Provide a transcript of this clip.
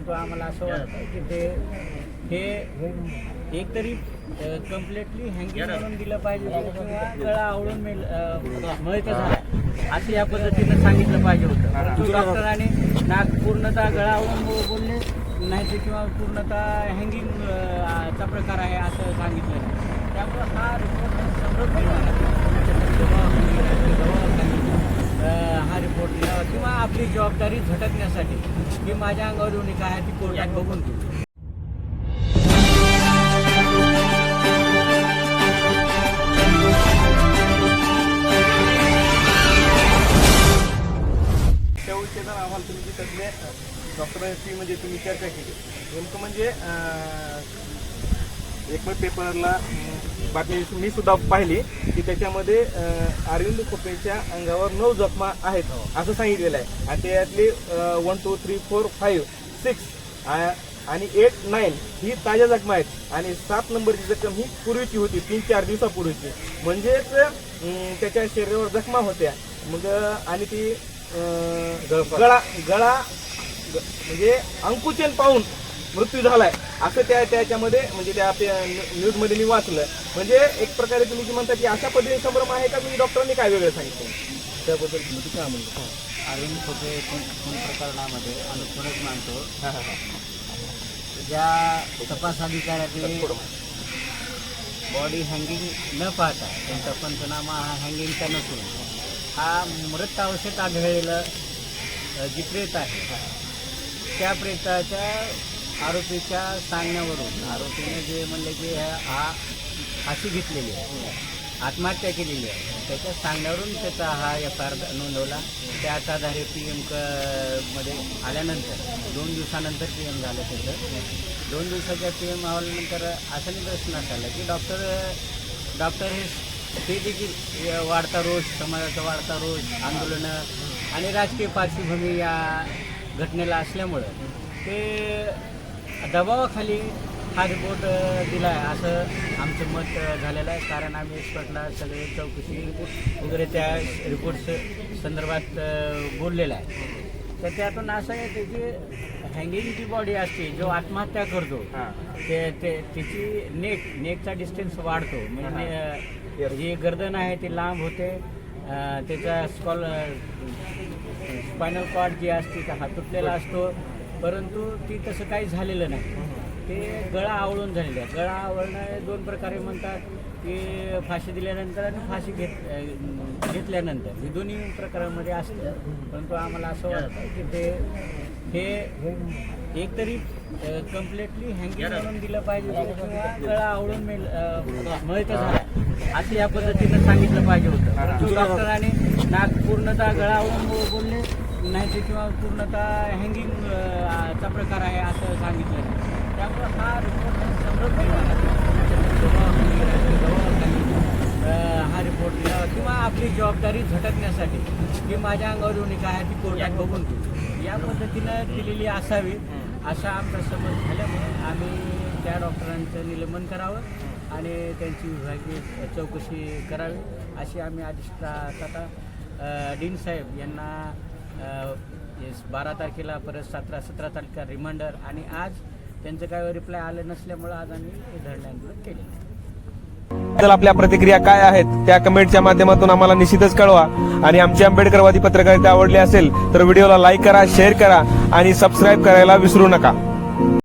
परंतु आम्हाला असं वाटतं की ते हे एक तरी कम्प्लिटली हँगिंग म्हणून दिलं पाहिजे किंवा गळा आवळून मिळ मळत झाला. असं या पद्धतीनं सांगितलं पाहिजे होतं. डॉक्टरांनी नाक पूर्णतः गळा आवळून बो- बोलले नाही तर किंवा पूर्णतः हँगिंग चा प्रकार आहे असं सांगितलं. त्यामुळं हा रिपोर्ट समृद्ध हा रिपोर्ट लिहावा किंवा आपली जबाबदारी झटकण्यासाठी की माझ्या अंगावर येऊन काय आहे ती कोर्टात बघून घेऊ. त्या आम्हाला तुम्ही त्यातले डॉक्टरांशी म्हणजे तुम्ही चर्चा केली. नेमकं म्हणजे अं, एक मग पेपरला बातमी मी सुद्धा पाहिली की त्याच्यामध्ये अरविंद खोपेच्या अंगावर नऊ जखमा आहेत असं सांगितलेलं आहे. आणि त्यातली one two three four five six आणि एट नाईन ही ताज्या जखमा आहेत. आणि सात नंबरची जखम ही पूर्वीची होती तीन चार दिवसापूर्वीची. म्हणजेच त्याच्या शरीरावर जखमा होत्या. मग आणि ती गळा गळा म्हणजे अंकुचन पाहून मृत्यू झालाय. असं त्या त्याच्यामध्ये म्हणजे त्या आपल्या मध्ये मी वाचलं म्हणजे एक प्रकारे तुम्ही जे म्हणता की अशा पद्धतीने संभ्रम आहे का? मी डॉक्टरांनी काय वेगळं सांगितलं? त्याबद्दल तुम्ही काय म्हणतो? अरुण खोटे प्रकरणामध्ये आम्ही थोडंच मानतो. ज्या तपास अधिकाऱ्याने बॉडी हँगिंग न पाहता त्यांचा पंचनामा हा हँगिंगचा नसून हा मृत अवस्थेत आढळलेलं जी प्रेत आहे त्या प्रेताच्या आरोपीच्या सांगण्यावरून आरोपीने जे म्हणले की हा- फाशी घेतलेली आहे आत्महत्या केलेली आहे त्याच्या सांगण्यावरून त्याचा हा एफ आर नोंदवला. त्याच आधारे पी एम क मध्ये आल्यानंतर दोन दिवसानंतर पी एम झालं त्याचं. दोन दिवसाच्या पी एम आल्यानंतर असं निदर्शनास आलं की डॉक्टर डॉक्टर हे ते देखील वाढता रोष समाजाचा वाढता रोष आंदोलनं आणि राजकीय पार्श्वभूमी या घटनेला असल्यामुळं ते दबावाखाली हा रिपोर्ट दिला आहे असं आमचं मत झालेलं आहे. कारण आम्ही एक्सपर्टला सगळे चौकशी वगैरे त्या रिपोर्ट संदर्भात बोललेलं आहे. तर त्यातून असं आहे की जी हँगिंग जी बॉडी असते जो आत्महत्या करतो ते ते त्याची नेक नेकचा डिस्टन्स वाढतो. म्हणजे जी गर्दन आहे ती लांब होते. त्याचा स्कॉल स्पायनल कॉर्ड जी असते तर हा तुटलेला असतो. परंतु ती तसं काही झालेलं नाही. ते गळा आवळून झालेलं आहे गळा आवळणं हे दोन प्रकारे म्हणतात की फाशी दिल्यानंतर आणि फाशी घेत घेतल्यानंतर. हे दोन्ही प्रकारामध्ये असतं. परंतु आम्हाला असं वाटतं की ते हे एक तरी कम्प्लिटली हँगिंग म्हणून दिलं पाहिजे किंवा गळा आवळून मिळ मळत झाला. असं या पद्धतीनं सांगितलं पाहिजे होतं. डॉक्टरांनी नाक पूर्णतः गळा आवळून बोलले. नाही तर किंवा पूर्णतः हँगिंग चा प्रकार आहे असं सांगितलं. त्यामुळं हा रिपोर्ट हा रिपोर्ट किंवा आपली जबाबदारी झटकण्यासाठी की माझ्या अंगावर येऊन काय आहे ती कोर्टात बघून घेऊ. या पद्धतीनं दिलेली असावी असा आमचा समज झाल्यामुळे आम्ही त्या डॉक्टरांचं निलंबन करावं आणि त्यांची विभागीय चौकशी करावी अशी आम्ही अधिष्ठाता अ, डीन साहेब यांना बारा तारखेला परत सतरा सतरा तारखेला रिमांडर आणि आज त्यांचं काय रिप्लाय आलं नसल्यामुळं आज आम्ही हे धरणे आंदोलन केले बद्दल आपल्या प्रतिक्रिया काय आहेत त्या कमेंटच्या माध्यमातून आम्हाला निश्चितच कळवा. आणि आमची आंबेडकरवादी पत्रकारिता आवडली असेल तर व्हिडिओला लाईक करा शेअर करा आणि सबस्क्राईब करायला विसरू नका.